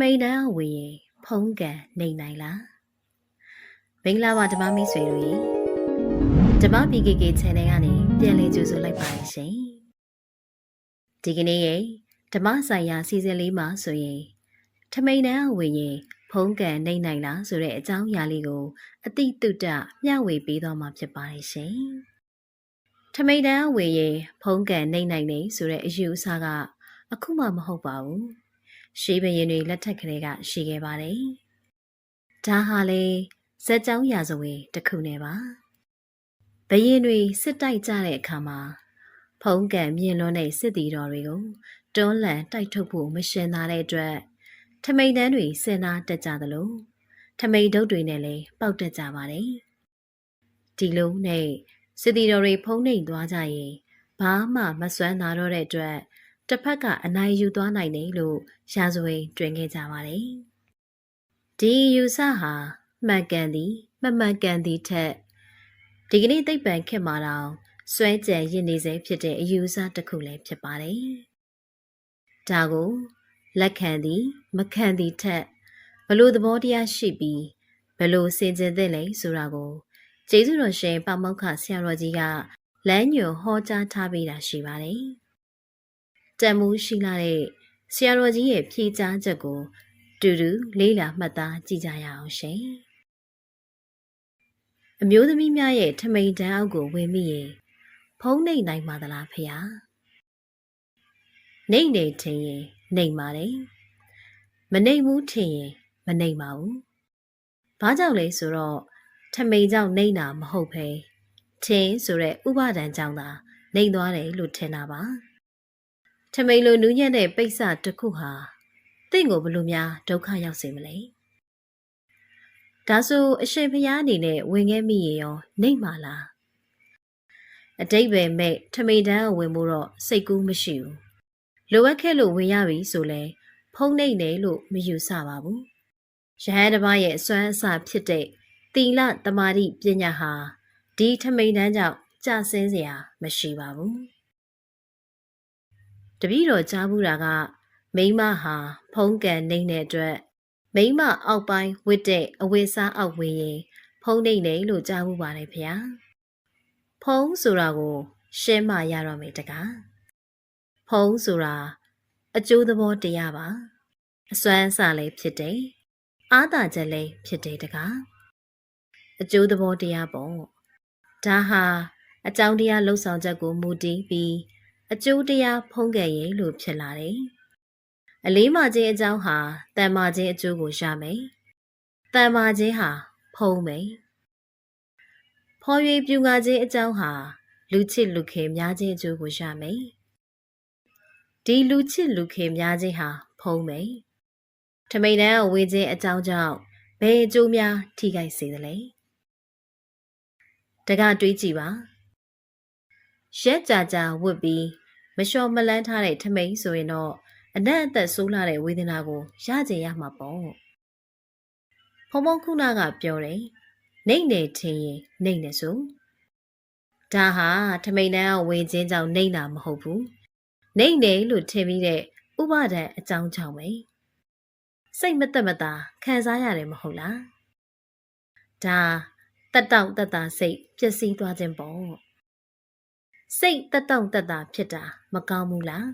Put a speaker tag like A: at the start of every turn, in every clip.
A: မိန်တန်းဝေရင်ဖုံးကန်နေနိုင်လားမင်္ဂလာပါဓမ္မမိတ်ဆွေတို့ရေဓမ္မ PKK channel ကနေပြန်လည်ကြိုဆိုလိုက်ပါတယ်ရှင်ဒီကနေ့ရဲ့ဓမ္မဆိုင်ရာစီစဉ်လေးမှာဆိုရင်ထမိန်တန်းဝေရင်ဖုံးကန်နေနိုင်လားဆိုတဲ့အကြောင်းအရာလေးကို အတိတုတမျှဝေပေးသွားမှာဖြစ်ပါတယ်ရှင်ထမိန်တန်းဝေရင်ဖုံးကန်နေနိုင်နေဆိုတဲ့အယူအဆကအခုမှမဟုတ်ပါဘူး ရှေးဘရင်တွေလက်ထက်ကလေးကရှိခဲ့ပါတယ်။ဒါဟာလေဇက်ကြောင်းရာဇဝင်တစ်ခုနဲ့ပါ။ဘရင်တွေစစ်တိုက်ကြတဲ့အခါမှာဖုံးကန်မြင်လွန်းတဲ့စစ်တီတော်တွေကိုတွန်းလှန်တိုက်ထုတ်ဖို့မရှင်သာတဲ့အတွက်ထမိန်တန်းတွေစင်နာတက်ကြသလိုထမိန်ဒုတ်တွေနဲ့လည်းပေါက်တက်ကြပါတယ်။ဒီလိုနဲ့စစ်တီတော်တွေဖုံးနှိမ်သွားကြရင်ဘာမှမစွမ်းသာတော့တဲ့အတွက် တစ်ဖက်ကအနိုင်ယူသွားနိုင်တယ်လို့ရာဇဝင်တွင်ခဲ့ကြပါတယ်။ဒီယူဆဟာမှန်ကန်သည်မမှန်ကန်သည်ထက်ဒီကနေ့သိပ္ပံခေတ်မှာတော့စွဲကြံရင့်နေစေဖြစ်တဲ့အယူဆတစ်ခုလည်းဖြစ်ပါတယ်။ဒါကိုလက်ခံသည်မခံသည်ထက်ဘလို့သဘောတရားရှိပြီးဘလို့စင်ကြင်တဲ့လဲဆိုတာကိုကျေးဇူးတော်ရှင်ပမောက္ခဆရာတော်ကြီးကလမ်းညွှန်ဟောကြားထားပေးတာရှိပါတယ်။ တန်မိုးရှိလာတဲ့ဆရာတော်ကြီးရဲ့ဖြေကြားချက်ကိုတူတူလေးလာမှတ်သားကြည့်ကြရအောင်ရှင်။အမျိုးသမီးများရဲ့ထမိန်တန်းအောက်ကိုဝင်မိရင်ဖုံးနှိမ်နိုင်ပါသလားဖေယား။နှိမ်နေထင်ရင်နှိမ်ပါတယ်။မနှိမ်ဘူးထင်ရင်မနှိမ်ပါဘူး။ဘာကြောင့်လဲဆိုတော့ထမိန်ကြောင့်နှိမ်တာမဟုတ်ပဲထင်းဆိုတဲ့ဥပါဒံကြောင့်သာနှိမ်သွားတယ်လို့ထင်တာပါ။ ထမိန်လိုနူးညံ့တဲ့ပိတ်စတစ်ခုဟာတင့်ကိုဘလို့များဒုက္ခရောက်စေမလဲ။ဒါဆိုအရှင်ဖျားအနေနဲ့ဝင်ခဲ့မိရင်ရောနေမှာလား။အတိတ်ပဲမဲ့ထမိန်တန်းကိုဝင်ဖို့တော့စိတ်ကူးမရှိဘူး။လိုအပ်ခဲ့လို့ဝင်ရပြီဆိုလဲဖုံးနိုင်တယ်လို့မယူဆပါဘူး။ရဟန်းတစ်ပါးရဲ့အစွမ်းအစဖြစ်တဲ့သီလတမာတိပညာဟာဒီထမိန်တန်းကြောင့်ကြဆင်းစရာမရှိပါဘူး။ တပည့်တော်ကြားဘူးတာကမိမဟာဖုံးကန်နေတဲ့အတွက်မိမအောက်ပိုင်းဝစ်တဲ့အဝိစားအောက်ဝင်ရင်ဖုံးနေတယ်လို့ကြားဘူးပါတယ်ဖေဟာဖုံးဆိုတာကို ရှင်းမှရတော့မယ်တကားဖုံးဆိုတာအကျိုးသဘောတရားပါအစွမ်းအစလည်းဖြစ်တယ်အာသာချက်လည်းဖြစ်တယ်တကားအကျိုးသဘောတရားပေါ့ဒါဟာအကြောင်းတရားလှုပ်ဆောင်ချက်ကိုမူတည်ပြီး အကျိုးတရားဖုံးကယ်ရင်လို့ဖြစ်လာတယ်။အလေးမခြင်းအကြောင်းဟာတန်မာခြင်းအကျိုးကိုရမယ်။တန်မာခြင်းဟာဖုံးမယ်။ဖော်ရွေပြူငါခြင်းအကြောင်းဟာလူချစ်လူခင်များခြင်းအကျိုးကိုရမယ်။ဒီလူချစ်လူခင်များခြင်းဟာဖုံးမယ်။ထမိန်တန်းဝေခြင်းအကြောင်းကြောင့်ဘယ်အကျိုးများထိခိုက်စေသလဲ။တကတွေးကြည့်ပါ။ ရက်ကြကြဝတ်ပြီးမလျှော်မလန်းထားတဲ့ထမိန်ဆိုရင်တော့အနက်အသက်ဆိုးလာတဲ့ဝေဒနာကိုရကြရမှာပေါ့ဖုံဖုံခုနာကပြောတယ်နှိမ့်နေထင်ရင်နှိမ့်နေဆိုဒါဟာထမိန်တန်းဝင်ခြင်းကြောင့်နှိမ့်တာမဟုတ်ဘူးနှိမ့်နေလို့ထင်ပြီးတဲ့ဥပါဒံအကြောင်းကြောင့်ပဲစိတ်မသက်မသာခံစားရတယ်မဟုတ်လားဒါတက်တောင့်တက်တာစိတ်ပျက်စီးသွားခြင်းပေါ့ စိတ်တက်တောင့်တက်တာဖြစ်တာမကောင်းဘူးလား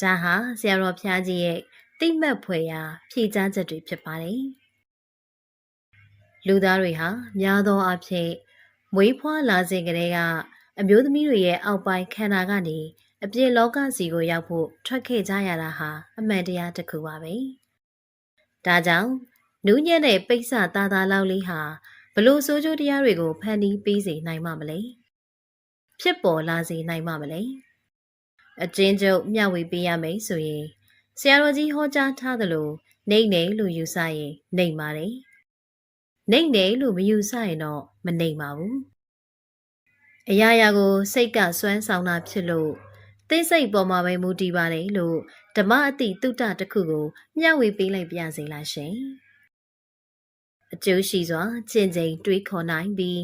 A: ဒါဟာဆရာတော်ဖျားကြီးရဲ့တိတ်မက်ဖွယ်ရာဖြေကြားချက်တွေဖြစ်ပါတယ်လူသားတွေဟာများသောအားဖြင့်မွေးဖွားလာစဉ်ကတည်းကအမျိုးသမီးတွေရဲ့အောက်ပိုင်းခန္ဓာကနေအပြည့်လောကစီကိုရောက်ဖို့ထွက်ခဲ့ကြရတာဟာအမှန်တရားတစ်ခုပါပဲဒါကြောင့်နူးညံ့တဲ့ပိဋကသားသားလောက်လေးဟာဘလို့စိုးကြိုးတရားတွေကိုဖန်တီးပေးစေနိုင်မှာမလဲ ဖြစ်ပေါ်လာစေနိုင်မှာမလဲအကျဉ်းချုပ်မျှဝေပေးရမယ်ဆိုရင်ဆရာတော်ကြီးဟောကြားထားသလိုနေနေလို့ယူဆရင်နေပါတယ်နေနေလို့မယူဆရင်တော့မနေပါဘူးအရာရာကို စိတ်ကစွမ်းဆောင်တာဖြစ်လို့သိစိတ်ပေါ်မှာပဲမူတည်ပါတယ်လို့ဓမ္မအတိတုတ္တတစ်ခုကိုမျှဝေပေးလိုက်ပြစေလားရှင်အကျိုးရှိစွာကျင့်ကြံတွေးခေါ်နိုင်ပြီး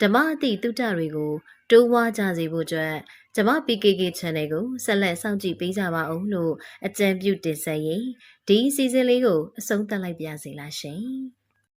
A: ဓမ္မအတိတုတ္တတွေကိုတိုးဝါကြစေဖို့အတွက်ကျမ PKK Channel ကိုဆက်လက်စောင့်ကြည့်ပေးကြပါဦးလို့အကြံပြုတင်ဆက်ရင်ဒီစီစဉ်လေးကိုအဆုံးသတ်လိုက်ပါရစေလားရှင်။